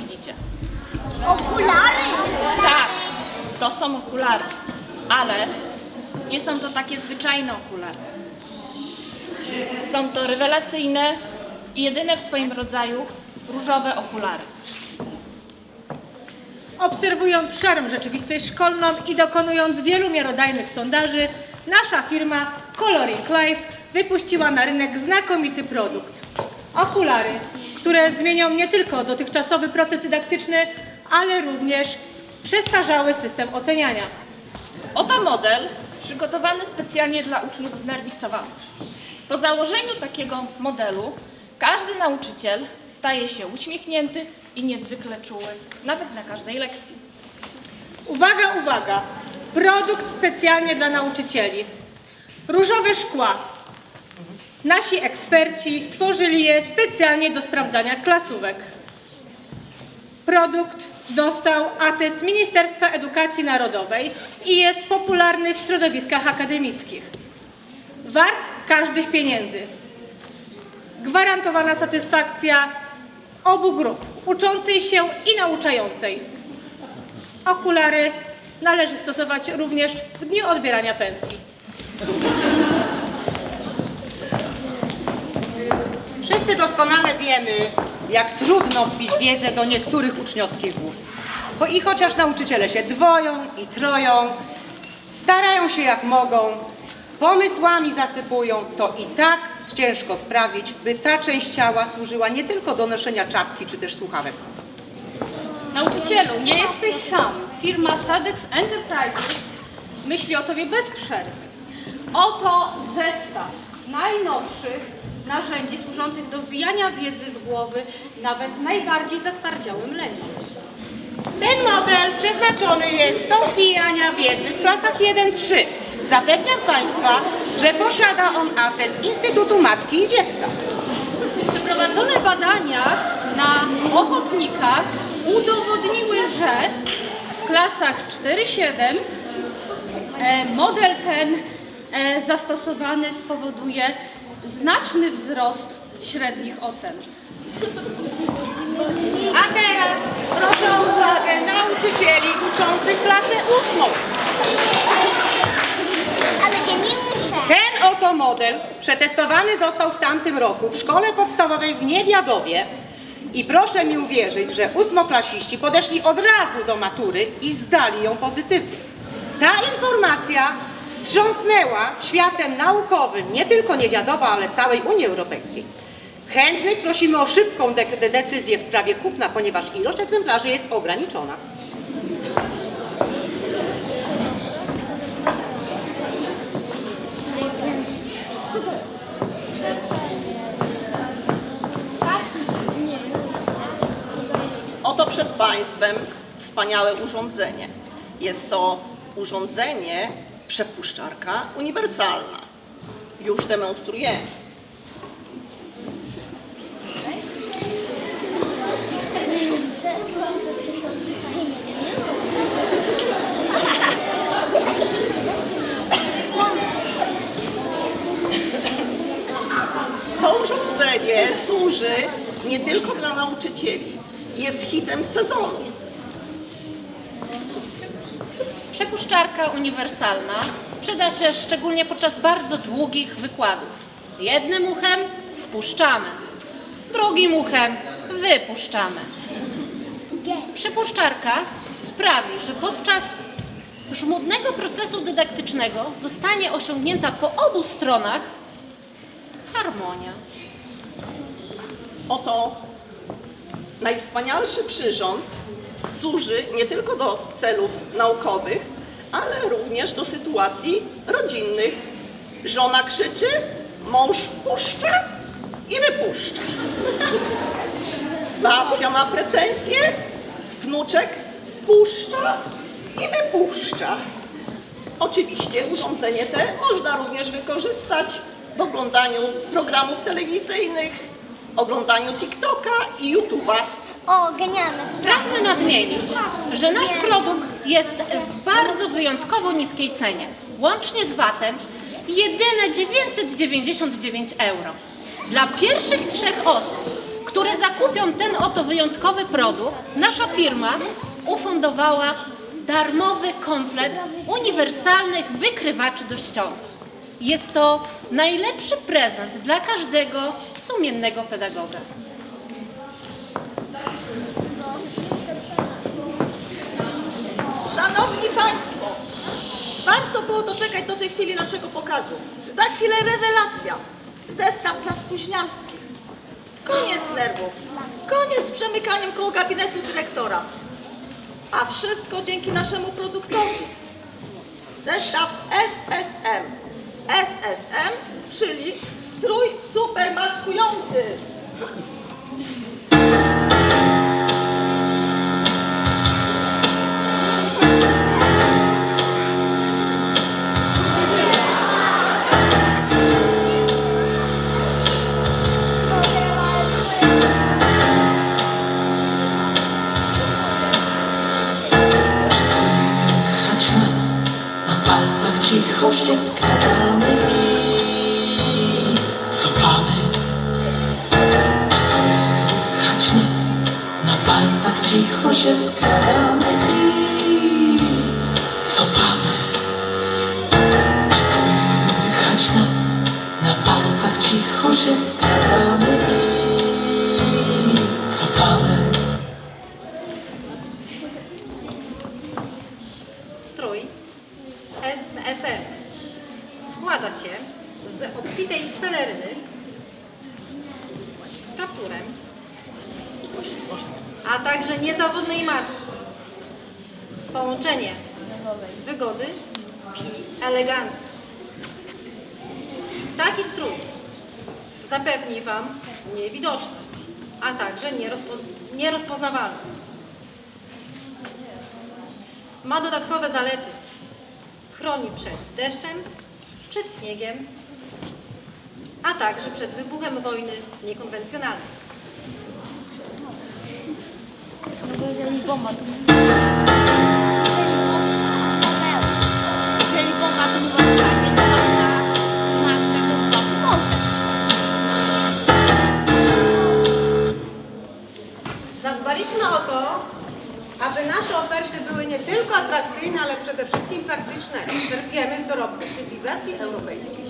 Widzicie. Okulary! Tak, to są okulary, ale nie są to takie zwyczajne okulary. Są to rewelacyjne i jedyne w swoim rodzaju różowe okulary. Obserwując szarą rzeczywistość szkolną i dokonując wielu miarodajnych sondaży, nasza firma Coloring Life wypuściła na rynek znakomity produkt. Okulary, które zmienią nie tylko dotychczasowy proces dydaktyczny, ale również przestarzały system oceniania. Oto model przygotowany specjalnie dla uczniów z Narwicowa. Po założeniu takiego modelu każdy nauczyciel staje się uśmiechnięty i niezwykle czuły, nawet na każdej lekcji. Uwaga, uwaga! Produkt specjalnie dla nauczycieli. Różowe szkła. Nasi eksperci stworzyli je specjalnie do sprawdzania klasówek. Produkt dostał atest Ministerstwa Edukacji Narodowej i jest popularny w środowiskach akademickich. Wart każdych pieniędzy. Gwarantowana satysfakcja obu grup, uczącej się i nauczającej. Okulary należy stosować również w dniu odbierania pensji. Wszyscy doskonale wiemy, jak trudno wbić wiedzę do niektórych uczniowskich głów. Bo i chociaż nauczyciele się dwoją i troją, starają się jak mogą, pomysłami zasypują, to i tak ciężko sprawić, by ta część ciała służyła nie tylko do noszenia czapki czy też słuchawek. Nauczycielu, nie jesteś sam. Firma Sadex Enterprises myśli o Tobie bez przerwy. Oto zestaw najnowszych narzędzi służących do wbijania wiedzy w głowy nawet najbardziej zatwardziałym leniom. Ten model przeznaczony jest do wbijania wiedzy w klasach 1-3. Zapewniam Państwa, że posiada on atest Instytutu Matki i Dziecka. Przeprowadzone badania na ochotnikach udowodniły, że w klasach 4-7 e, model ten e, zastosowany spowoduje znaczny wzrost średnich ocen. A teraz proszę o uwagę nauczycieli uczących klasę ósmą. Ale ja nie muszę. Ten oto model przetestowany został w tamtym roku w szkole podstawowej w Niewiadowie i proszę mi uwierzyć, że ósmoklasiści podeszli od razu do matury i zdali ją pozytywnie. Ta informacja wstrząsnęła światem naukowym nie tylko Niewiadowa, ale całej Unii Europejskiej. Chętnych prosimy o szybką de- de- decyzję w sprawie kupna, ponieważ ilość egzemplarzy jest ograniczona. Oto przed Państwem wspaniałe urządzenie. Jest to urządzenie przepuszczarka uniwersalna. Już demonstrujemy. To urządzenie służy nie tylko dla nauczycieli, jest hitem sezonu. Przepuszczarka uniwersalna przyda się szczególnie podczas bardzo długich wykładów. Jednym uchem wpuszczamy, drugim uchem wypuszczamy. Przepuszczarka sprawi, że podczas żmudnego procesu dydaktycznego zostanie osiągnięta po obu stronach harmonia. Oto najwspanialszy przyrząd służy nie tylko do celów naukowych, ale również do sytuacji rodzinnych. Żona krzyczy, mąż wpuszcza i wypuszcza. Babcia ma pretensje, wnuczek wpuszcza i wypuszcza. Oczywiście urządzenie te można również wykorzystać w oglądaniu programów telewizyjnych, oglądaniu TikToka i YouTube'a. O, genialne. Pragnę nadmienić, że nasz produkt jest w bardzo wyjątkowo niskiej cenie. Łącznie z VAT-em jedyne 999 euro. Dla pierwszych trzech osób, które zakupią ten oto wyjątkowy produkt, nasza firma ufundowała darmowy komplet uniwersalnych wykrywaczy do ściąg. Jest to najlepszy prezent dla każdego sumiennego pedagoga. Szanowni Państwo, warto było doczekać do tej chwili naszego pokazu. Za chwilę rewelacja. Zestaw dla spóźnialskich. Koniec nerwów. Koniec z przemykaniem koło gabinetu dyrektora. A wszystko dzięki naszemu produktowi. Zestaw SSM. SSM, czyli strój super cicho się skradamy cofamy. Słychać nas, na palcach cicho się skradamy cofamy. Słychać nas, na palcach cicho się skradamy składa się z obfitej peleryny z kapturem, a także niezawodnej maski. Połączenie wygody i elegancji. Taki strój zapewni Wam niewidoczność, a także nierozpoz- nierozpoznawalność. Ma dodatkowe zalety. Chroni przed deszczem, przed śniegiem, a także przed wybuchem wojny niekonwencjonalnej. Tylko atrakcyjne, ale przede wszystkim praktyczne. Czerpiemy z dorobku cywilizacji europejskiej.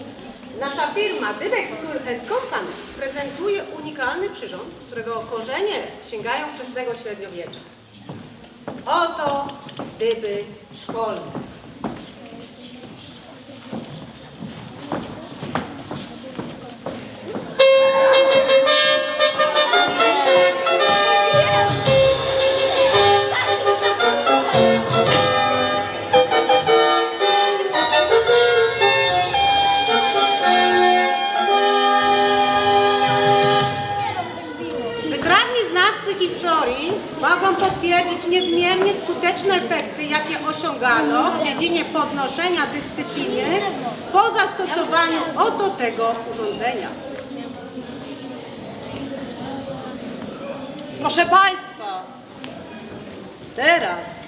Nasza firma Dybex School Company prezentuje unikalny przyrząd, którego korzenie sięgają wczesnego średniowiecza. Oto dyby szkolne. Niezmiernie skuteczne efekty, jakie osiągano w dziedzinie podnoszenia dyscypliny po zastosowaniu oto tego urządzenia. Proszę Państwa, teraz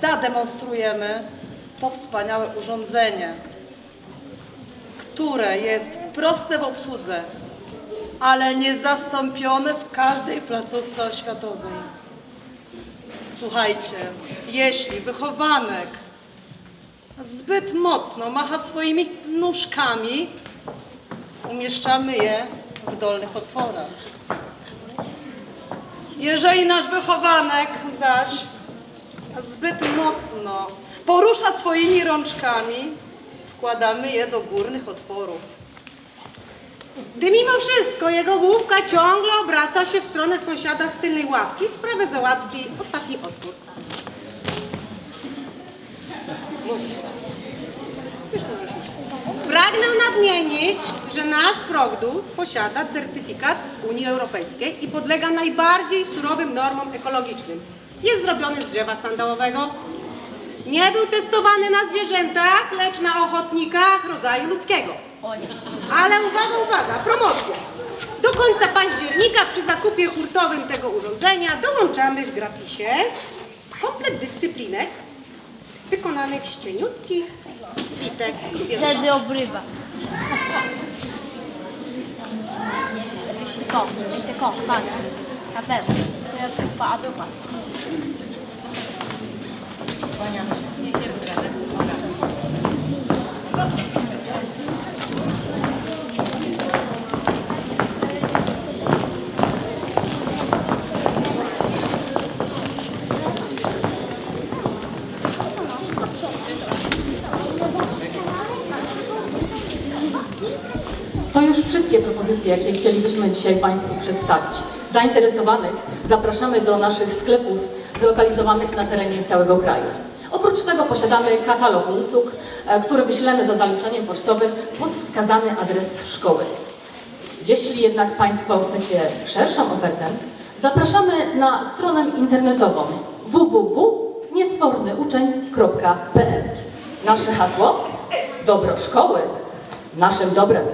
zademonstrujemy to wspaniałe urządzenie, które jest proste w obsłudze, ale niezastąpione w każdej placówce oświatowej. Słuchajcie, jeśli wychowanek zbyt mocno macha swoimi nóżkami, umieszczamy je w dolnych otworach. Jeżeli nasz wychowanek zaś zbyt mocno porusza swoimi rączkami, wkładamy je do górnych otworów. Gdy mimo wszystko jego główka ciągle obraca się w stronę sąsiada z tylnej ławki, sprawę załatwi ostatni otwór. Pragnę nadmienić, że nasz produkt posiada certyfikat Unii Europejskiej i podlega najbardziej surowym normom ekologicznym. Jest zrobiony z drzewa sandałowego. Nie był testowany na zwierzętach, lecz na ochotnikach rodzaju ludzkiego. Ale uwaga, uwaga, promocja. Do końca października przy zakupie hurtowym tego urządzenia dołączamy w gratisie komplet dyscyplinek wykonanych z cieniutkich witek. Wtedy obrywa. Tylko, tylko, uwaga. Paweł, Paweł, To już wszystkie propozycje, jakie chcielibyśmy dzisiaj Państwu przedstawić. Zainteresowanych zapraszamy do naszych sklepów zlokalizowanych na terenie całego kraju. Oprócz tego posiadamy katalog usług, e, który wyślemy za zaliczeniem pocztowym pod wskazany adres szkoły. Jeśli jednak Państwo chcecie szerszą ofertę, zapraszamy na stronę internetową www.niesfornyuczeń.pl Nasze hasło? Dobro szkoły naszym dobrem.